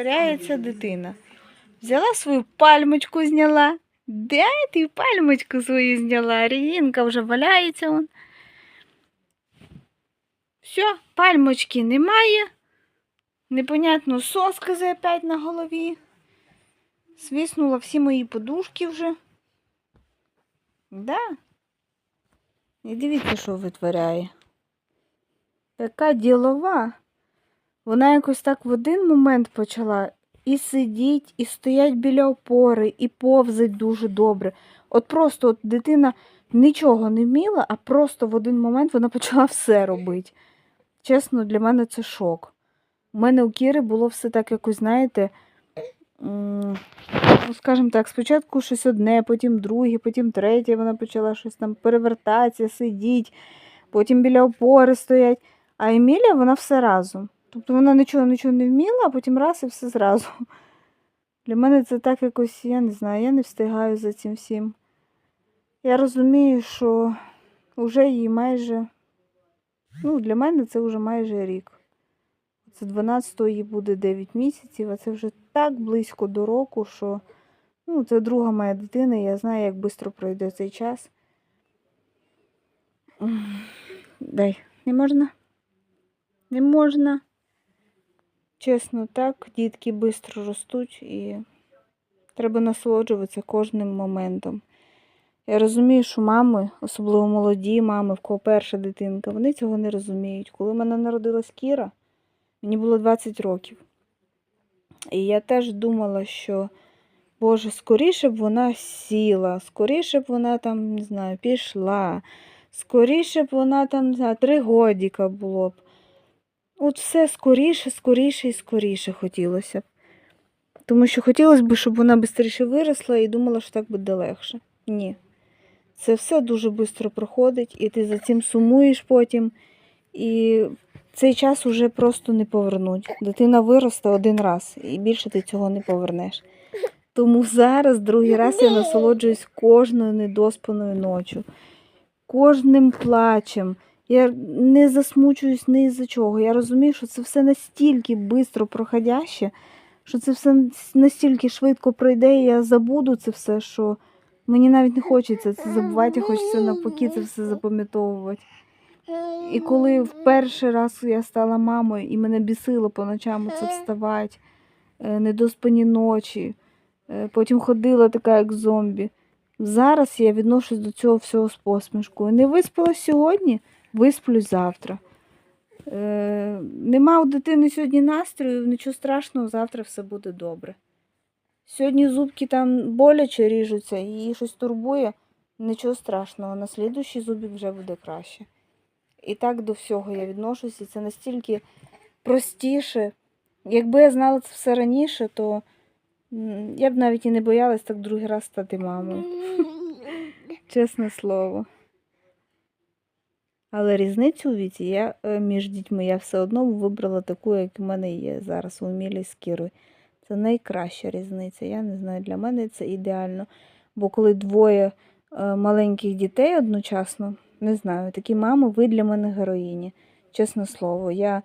Витворяється дитина. Взяла свою пальмочку, зняла. Де ти пальмочку свою зняла? Регінка вже валяється. Он. Все, пальмочки немає. Непонятно, соски опять на голові. Свиснула всі мої подушки вже. Да? І дивіться, що витворяє. Така ділова. Вона якось так в один момент почала і сидіть, і стоять біля опори, і повзать дуже добре. От просто от дитина нічого не вміла, а просто в один момент вона почала все робити. Чесно, для мене це шок. У мене у Кіри було все так якось, знаєте, ну, скажімо так, спочатку щось одне, потім друге, потім третє, вона почала щось там перевертатися, сидіти, потім біля опори стоять. А Емілія, вона все разом. Тобто вона нічого нічого не вміла, а потім раз і все зразу. Для мене це так якось, я не знаю, я не встигаю за цим всім. Я розумію, що вже їй майже, ну, для мене це вже майже рік. Це 12-го їй буде 9 місяців, а це вже так близько до року, що ну, це друга моя дитина, і я знаю, як швидко пройде цей час. Дай, не можна? Не можна. Чесно, так, дітки швидко ростуть і треба насолоджуватися кожним моментом. Я розумію, що мами, особливо молоді мами, в кого перша дитинка, вони цього не розуміють. Коли в мене народилась Кіра, мені було 20 років. І я теж думала, що, Боже, скоріше б вона сіла, скоріше б вона там, не знаю, пішла, скоріше б вона там, не три годіка було б. От все скоріше, скоріше і скоріше хотілося б. Тому що хотілося б, щоб вона швидше виросла і думала, що так буде легше. Ні. Це все дуже швидко проходить, і ти за цим сумуєш потім. І цей час уже просто не повернуть. Дитина виросте один раз, і більше ти цього не повернеш. Тому зараз, другий раз, я насолоджуюсь кожною недоспаною ночю, кожним плачем. Я не засмучуюсь ні за чого. Я розумію, що це все настільки швидко проходяще, що це все настільки швидко пройде, і я забуду це все, що мені навіть не хочеться це забувати, хочеться навпаки це все запам'ятовувати. І коли в перший раз я стала мамою і мене бісило по ночам це вставати, е, недоспані ночі, е, потім ходила така, як зомбі. Зараз я відношусь до цього всього з посмішкою. Не виспалась сьогодні, висплюсь завтра. Е, нема у дитини сьогодні настрою, нічого страшного, завтра все буде добре. Сьогодні зубки там боляче ріжуться і її щось турбує, нічого страшного, на слідуючий зубик вже буде краще. І так до всього я відношуся, і це настільки простіше. Якби я знала це все раніше, то я б навіть і не боялась так другий раз стати мамою. Чесне слово. Але різницю у віці я е, між дітьми я все одно вибрала таку, як в мене є зараз у Емілі з. Це найкраща різниця. Я не знаю, для мене це ідеально. Бо коли двоє е, маленьких дітей одночасно, не знаю, такі мами, ви для мене героїні. Чесне слово, я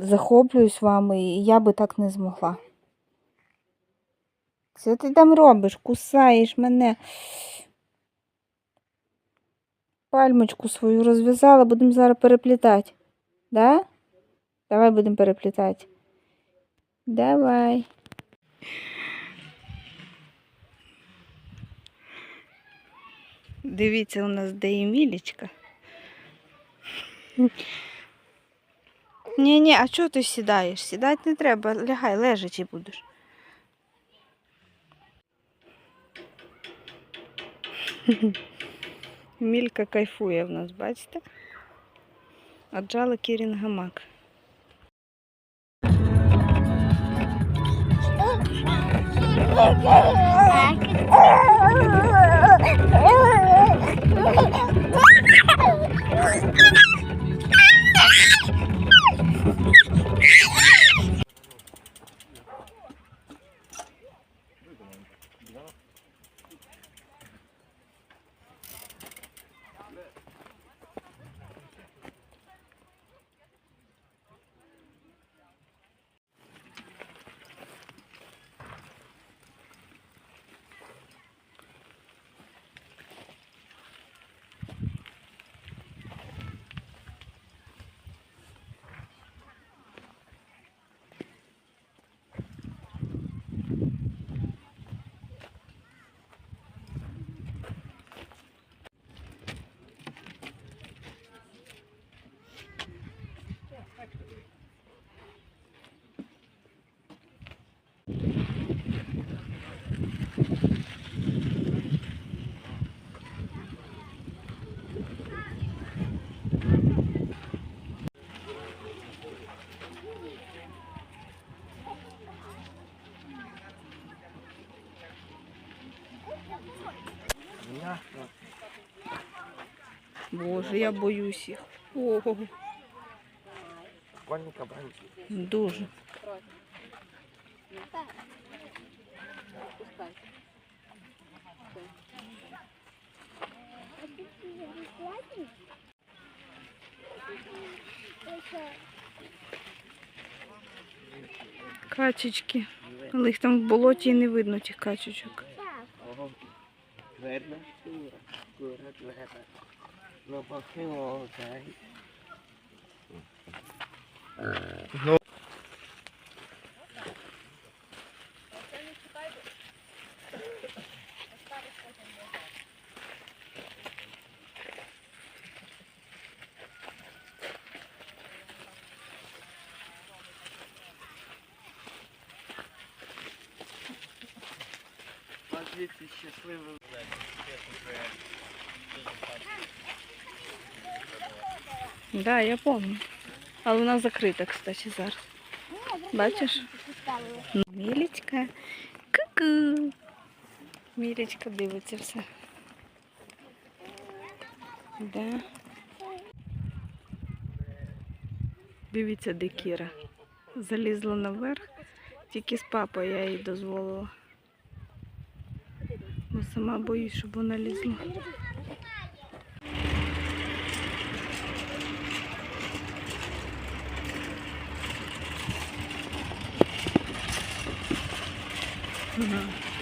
захоплююсь вами, і я би так не змогла. Що ти там робиш? Кусаєш мене. Пальмочку свою розв'язала, будемо зараз переплітати. Да? Давай будемо переплітати. Давай. Дивіться, у нас де Емілічка. Ні, ні, а чого ти сідаєш? Сідати не треба, лягай, лежачи будеш. Мілька кайфує в нас, бачите? Аджала Кірін гамак. Так. Боже, я боюсь їх. Ого, дуже. Качечки. Але їх там в болоті і не видно тих качечок. Ого. Видно? Кура. Кура, кура. Ну, похило, окей. Звідси щасливо. Да, я помню. Але вона закрита, кстати, зараз. Бачиш? Мілечка. Ку-ку. Мілечка дивиться все. Да. Дивіться, де Кіра. Залізла наверх. Тільки з папою я їй дозволила. Сама боюсь, щоб вона лізла. Ага.